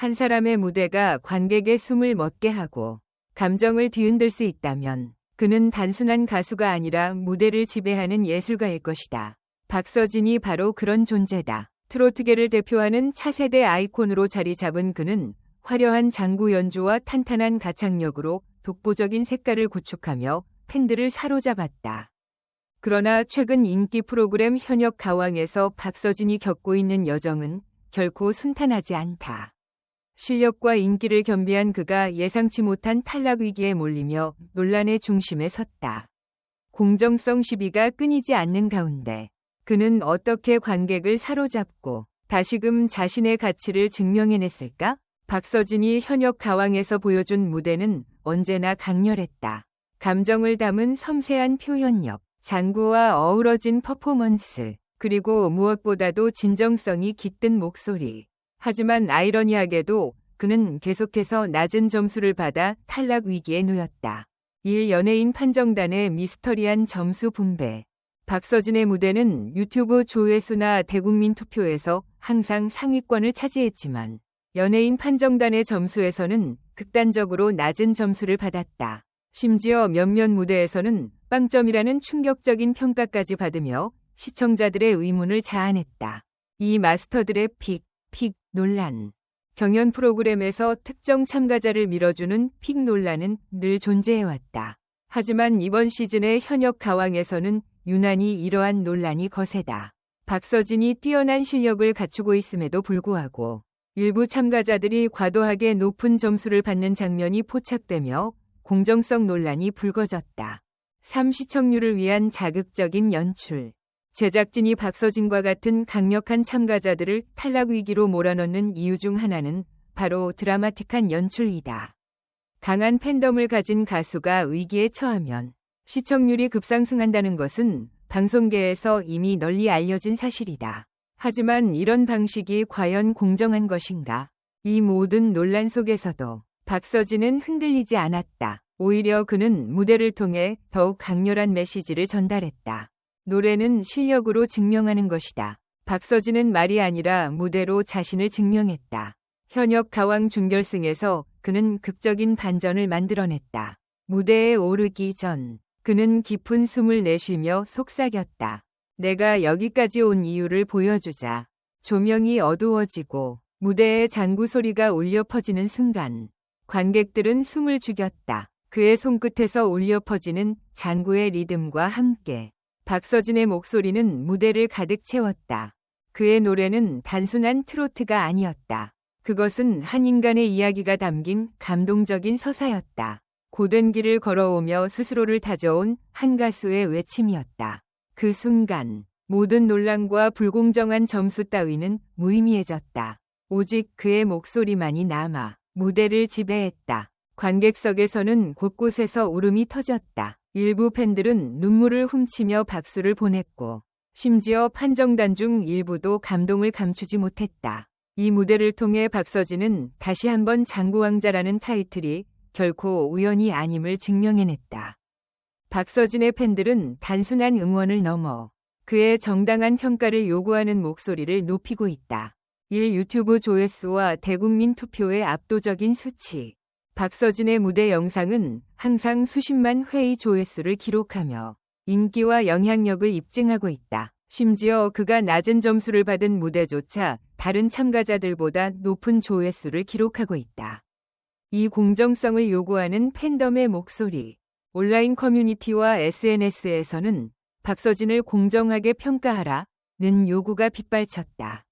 한 사람의 무대가 관객의 숨을 멎게 하고 감정을 뒤흔들 수 있다면 그는 단순한 가수가 아니라 무대를 지배하는 예술가일 것이다. 박서진이 바로 그런 존재다. 트로트계를 대표하는 차세대 아이콘으로 자리 잡은 그는 화려한 장구 연주와 탄탄한 가창력으로 독보적인 색깔을 구축하며 팬들을 사로잡았다. 그러나 최근 인기 프로그램 현역 가왕에서 박서진이 겪고 있는 여정은 결코 순탄하지 않다. 실력과 인기를 겸비한 그가 예상치 못한 탈락 위기에 몰리며 논란의 중심에 섰다. 공정성 시비가 끊이지 않는 가운데 그는 어떻게 관객을 사로잡고 다시금 자신의 가치를 증명해냈을까? 박서진이 현역 가왕에서 보여준 무대는 언제나 강렬했다. 감정을 담은 섬세한 표현력, 장구와 어우러진 퍼포먼스, 그리고 무엇보다도 진정성이 깃든 목소리. 하지만 아이러니하게도 그는 계속해서 낮은 점수를 받아 탈락 위기에 놓였다. 일 연예인 판정단의 미스터리한 점수 분배. 박서진의 무대는 유튜브 조회수나 대국민 투표에서 항상 상위권을 차지했지만 연예인 판정단의 점수에서는 극단적으로 낮은 점수를 받았다. 심지어 몇몇 무대에서는 빵점이라는 충격적인 평가까지 받으며 시청자들의 의문을 자아냈다. 이 마스터들의 픽, 픽 논란. 경연 프로그램에서 특정 참가자를 밀어주는 픽 논란은 늘 존재해왔다. 하지만 이번 시즌의 현역 가왕에서는 유난히 이러한 논란이 거세다. 박서진이 뛰어난 실력을 갖추고 있음에도 불구하고 일부 참가자들이 과도하게 높은 점수를 받는 장면이 포착되며 공정성 논란이 불거졌다. 3. 시청률을 위한 자극적인 연출. 제작진이 박서진과 같은 강력한 참가자들을 탈락 위기로 몰아넣는 이유 중 하나는 바로 드라마틱한 연출이다. 강한 팬덤을 가진 가수가 위기에 처하면 시청률이 급상승한다는 것은 방송계에서 이미 널리 알려진 사실이다. 하지만 이런 방식이 과연 공정한 것인가? 이 모든 논란 속에서도 박서진은 흔들리지 않았다. 오히려 그는 무대를 통해 더욱 강렬한 메시지를 전달했다. 노래는 실력으로 증명하는 것이다. 박서진은 말이 아니라 무대로 자신을 증명했다. 현역 가왕 준결승에서 그는 극적인 반전을 만들어냈다. 무대에 오르기 전 그는 깊은 숨을 내쉬며 속삭였다. 내가 여기까지 온 이유를 보여주자. 조명이 어두워지고 무대에 장구 소리가 울려 퍼지는 순간 관객들은 숨을 죽였다. 그의 손끝에서 울려 퍼지는 장구의 리듬과 함께 박서진의 목소리는 무대를 가득 채웠다. 그의 노래는 단순한 트로트가 아니었다. 그것은 한 인간의 이야기가 담긴 감동적인 서사였다. 고된 길을 걸어오며 스스로를 다져온 한 가수의 외침이었다. 그 순간 모든 논란과 불공정한 점수 따위는 무의미해졌다. 오직 그의 목소리만이 남아 무대를 지배했다. 관객석에서는 곳곳에서 울음이 터졌다. 일부 팬들은 눈물을 훔치며 박수를 보냈고 심지어 판정단 중 일부도 감동을 감추지 못했다. 이 무대를 통해 박서진은 다시 한번 장구왕자라는 타이틀이 결코 우연이 아님을 증명해냈다. 박서진의 팬들은 단순한 응원을 넘어 그의 정당한 평가를 요구하는 목소리를 높이고 있다. 1. 유튜브 조회수와 대국민 투표의 압도적인 수치. 박서진의 무대 영상은 항상 수십만 회의 조회수를 기록하며 인기와 영향력을 입증하고 있다. 심지어 그가 낮은 점수를 받은 무대조차 다른 참가자들보다 높은 조회수를 기록하고 있다. 이 공정성을 요구하는 팬덤의 목소리. 온라인 커뮤니티와 SNS에서는 박서진을 공정하게 평가하라는 요구가 빗발쳤다.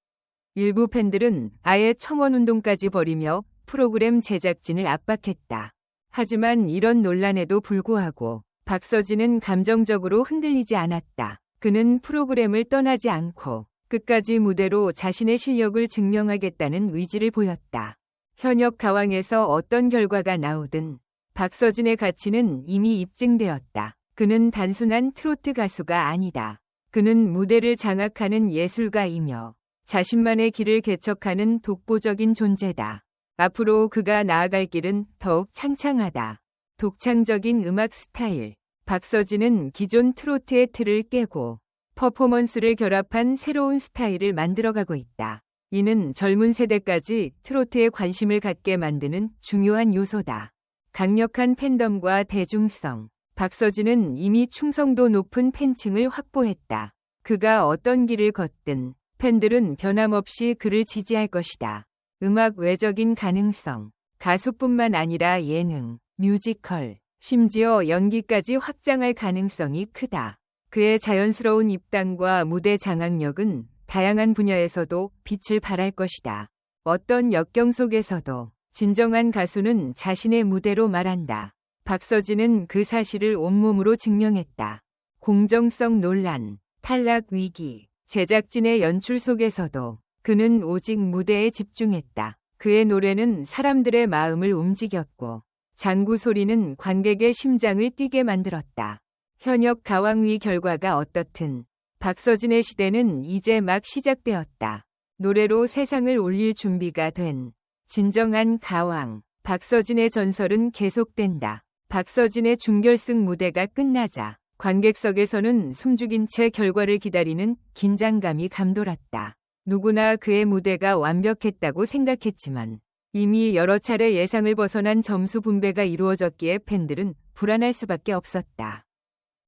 일부 팬들은 아예 청원운동까지 벌이며 프로그램 제작진을 압박했다. 하지만 이런 논란에도 불구하고 박서진은 감정적으로 흔들리지 않았다. 그는 프로그램을 떠나지 않고 끝까지 무대로 자신의 실력을 증명하겠다는 의지를 보였다. 현역 가왕에서 어떤 결과가 나오든 박서진의 가치는 이미 입증되었다. 그는 단순한 트로트 가수가 아니다. 그는 무대를 장악하는 예술가이며 자신만의 길을 개척하는 독보적인 존재다. 앞으로 그가 나아갈 길은 더욱 창창하다. 독창적인 음악 스타일. 박서진은 기존 트로트의 틀을 깨고 퍼포먼스를 결합한 새로운 스타일을 만들어가고 있다. 이는 젊은 세대까지 트로트에 관심을 갖게 만드는 중요한 요소다. 강력한 팬덤과 대중성. 박서진은 이미 충성도 높은 팬층을 확보했다. 그가 어떤 길을 걷든 팬들은 변함없이 그를 지지할 것이다. 음악 외적인 가능성. 가수뿐만 아니라 예능, 뮤지컬, 심지어 연기까지 확장할 가능성이 크다. 그의 자연스러운 입담과 무대 장악력은 다양한 분야에서도 빛을 발할 것이다. 어떤 역경 속에서도 진정한 가수는 자신의 무대로 말한다. 박서진은 그 사실을 온몸으로 증명했다. 공정성 논란, 탈락 위기, 제작진의 연출 속에서도 그는 오직 무대에 집중했다. 그의 노래는 사람들의 마음을 움직였고 장구 소리는 관객의 심장을 뛰게 만들었다. 현역 가왕위 결과가 어떻든 박서진의 시대는 이제 막 시작되었다. 노래로 세상을 올릴 준비가 된 진정한 가왕 박서진의 전설은 계속된다. 박서진의 준결승 무대가 끝나자 관객석에서는 숨죽인 채 결과를 기다리는 긴장감이 감돌았다. 누구나 그의 무대가 완벽했다고 생각했지만 이미 여러 차례 예상을 벗어난 점수 분배가 이루어졌기에 팬들은 불안할 수밖에 없었다.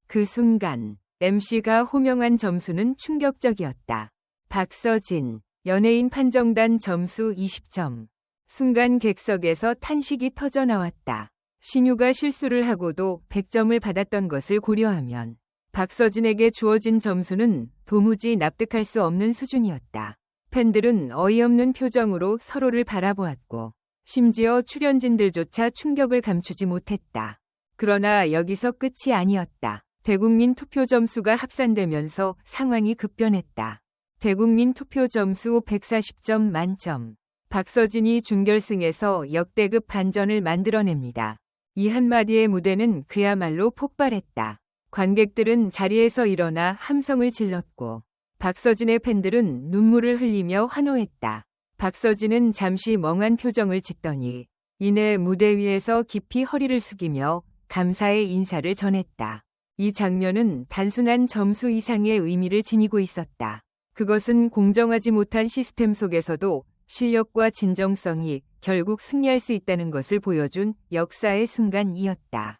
그 순간 MC가 호명한 점수는 충격적이었다. 박서진, 연예인 판정단 점수 20점. 순간 객석에서 탄식이 터져 나왔다. 신유가 실수를 하고도 100점을 받았던 것을 고려하면 박서진에게 주어진 점수는 도무지 납득할 수 없는 수준이었다. 팬들은 어이없는 표정으로 서로를 바라보았고 심지어 출연진들조차 충격을 감추지 못했다. 그러나 여기서 끝이 아니었다. 대국민 투표 점수가 합산되면서 상황이 급변했다. 대국민 투표 점수 140점 만점. 박서진이 준결승에서 역대급 반전을 만들어냅니다. 이 한마디의 무대는 그야말로 폭발했다. 관객들은 자리에서 일어나 함성을 질렀고 박서진의 팬들은 눈물을 흘리며 환호했다. 박서진은 잠시 멍한 표정을 짓더니 이내 무대 위에서 깊이 허리를 숙이며 감사의 인사를 전했다. 이 장면은 단순한 점수 이상의 의미를 지니고 있었다. 그것은 공정하지 못한 시스템 속에서도 실력과 진정성이 결국 승리할 수 있다는 것을 보여준 역사의 순간이었다.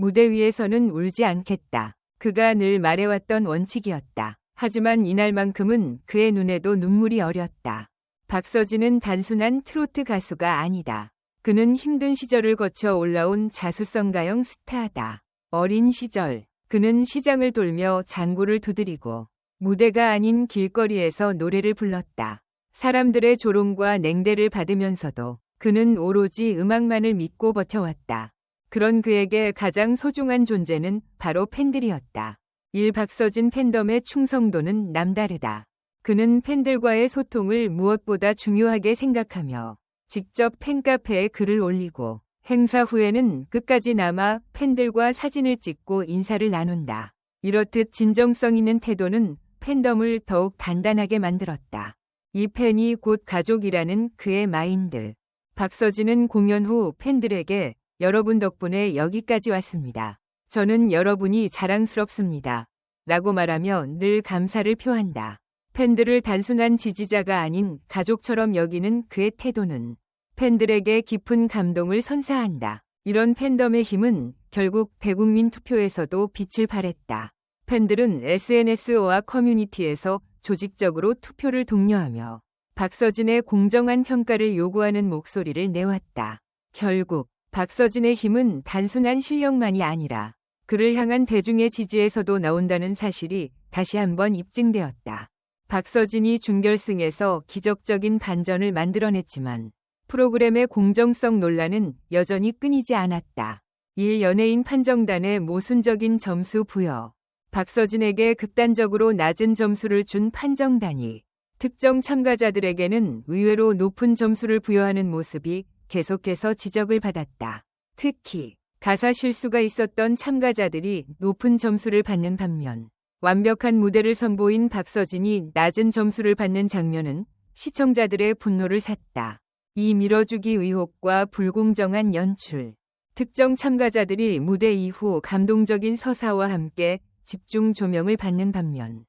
무대 위에서는 울지 않겠다. 그가 늘 말해왔던 원칙이었다. 하지만 이날만큼은 그의 눈에도 눈물이 어렸다. 박서진은 단순한 트로트 가수가 아니다. 그는 힘든 시절을 거쳐 올라온 자수성가형 스타다. 어린 시절, 그는 시장을 돌며 장구를 두드리고 무대가 아닌 길거리에서 노래를 불렀다. 사람들의 조롱과 냉대를 받으면서도 그는 오로지 음악만을 믿고 버텨왔다. 그런 그에게 가장 소중한 존재는 바로 팬들이었다. 일 박서진 팬덤의 충성도는 남다르다. 그는 팬들과의 소통을 무엇보다 중요하게 생각하며 직접 팬카페에 글을 올리고 행사 후에는 끝까지 남아 팬들과 사진을 찍고 인사를 나눈다. 이렇듯 진정성 있는 태도는 팬덤을 더욱 단단하게 만들었다. 이 팬이 곧 가족이라는 그의 마인드. 박서진은 공연 후 팬들에게 여러분 덕분에 여기까지 왔습니다. 저는 여러분이 자랑스럽습니다. 라고 말하며 늘 감사를 표한다. 팬들을 단순한 지지자가 아닌 가족처럼 여기는 그의 태도는 팬들에게 깊은 감동을 선사한다. 이런 팬덤의 힘은 결국 대국민 투표에서도 빛을 발했다. 팬들은 SNS와 커뮤니티에서 조직적으로 투표를 독려하며 박서진의 공정한 평가를 요구하는 목소리를 내왔다. 결국 박서진의 힘은 단순한 실력만이 아니라 그를 향한 대중의 지지에서도 나온다는 사실이 다시 한번 입증되었다. 박서진이 준결승에서 기적적인 반전을 만들어냈지만 프로그램의 공정성 논란은 여전히 끊이지 않았다. 일 연예인 판정단의 모순적인 점수 부여, 박서진에게 극단적으로 낮은 점수를 준 판정단이 특정 참가자들에게는 의외로 높은 점수를 부여하는 모습이 계속해서 지적을 받았다. 특히 가사 실수가 있었던 참가자들이 높은 점수를 받는 반면 완벽한 무대를 선보인 박서진이 낮은 점수를 받는 장면은 시청자들의 분노를 샀다. 이 밀어주기 의혹과 불공정한 연출. 특정 참가자들이 무대 이후 감동적인 서사와 함께 집중 조명을 받는 반면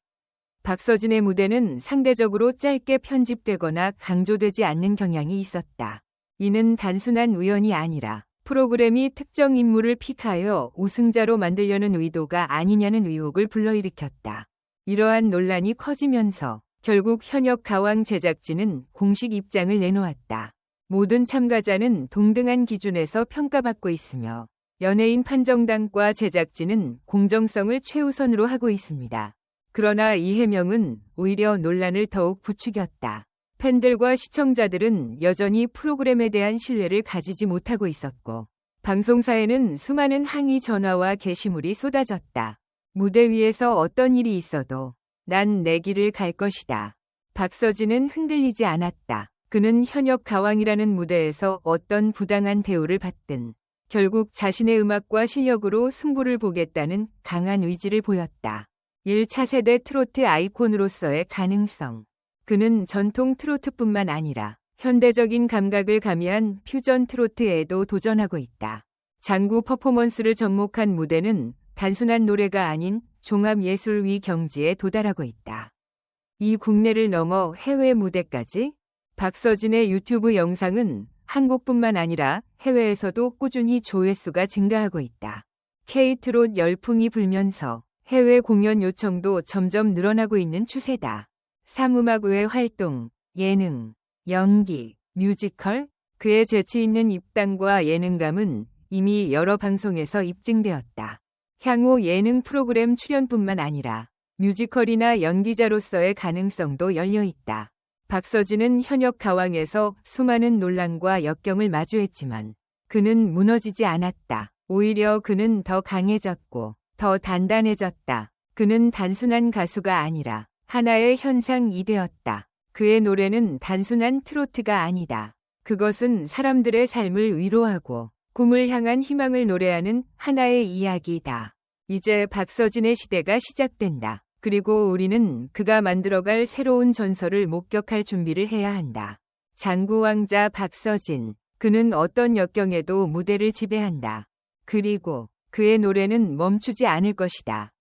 박서진의 무대는 상대적으로 짧게 편집되거나 강조되지 않는 경향이 있었다. 이는 단순한 우연이 아니라 프로그램이 특정 인물을 픽하여 우승자로 만들려는 의도가 아니냐는 의혹을 불러일으켰다. 이러한 논란이 커지면서 결국 현역 가왕 제작진은 공식 입장을 내놓았다. 모든 참가자는 동등한 기준에서 평가받고 있으며 연예인 판정단과 제작진은 공정성을 최우선으로 하고 있습니다. 그러나 이 해명은 오히려 논란을 더욱 부추겼다. 팬들과 시청자들은 여전히 프로그램에 대한 신뢰를 가지지 못하고 있었고, 방송사에는 수많은 항의 전화와 게시물이 쏟아졌다. 무대 위에서 어떤 일이 있어도 난 내 길을 갈 것이다. 박서진은 흔들리지 않았다. 그는 현역 가왕이라는 무대에서 어떤 부당한 대우를 받든 결국 자신의 음악과 실력으로 승부를 보겠다는 강한 의지를 보였다. 1차 세대 트로트 아이콘으로서의 가능성. 그는 전통 트로트뿐만 아니라 현대적인 감각을 가미한 퓨전 트로트에도 도전하고 있다. 장구 퍼포먼스를 접목한 무대는 단순한 노래가 아닌 종합예술 위 경지에 도달하고 있다. 이 국내를 넘어 해외 무대까지 박서진의 유튜브 영상은 한국뿐만 아니라 해외에서도 꾸준히 조회수가 증가하고 있다. 케이트롯 열풍이 불면서 해외 공연 요청도 점점 늘어나고 있는 추세다. 사무막 외 활동, 예능, 연기, 뮤지컬, 그의 재치 있는 입담과 예능감은 이미 여러 방송에서 입증되었다. 향후 예능 프로그램 출연뿐만 아니라 뮤지컬이나 연기자로서의 가능성도 열려 있다. 박서진은 현역 가왕에서 수많은 논란과 역경을 마주했지만 그는 무너지지 않았다. 오히려 그는 더 강해졌고 더 단단해졌다. 그는 단순한 가수가 아니라 하나의 현상이 되었다. 그의 노래는 단순한 트로트가 아니다. 그것은 사람들의 삶을 위로하고 꿈을 향한 희망을 노래하는 하나의 이야기다. 이제 박서진의 시대가 시작된다. 그리고 우리는 그가 만들어갈 새로운 전설을 목격할 준비를 해야 한다. 장구왕자 박서진. 그는 어떤 역경에도 무대를 지배한다. 그리고 그의 노래는 멈추지 않을 것이다.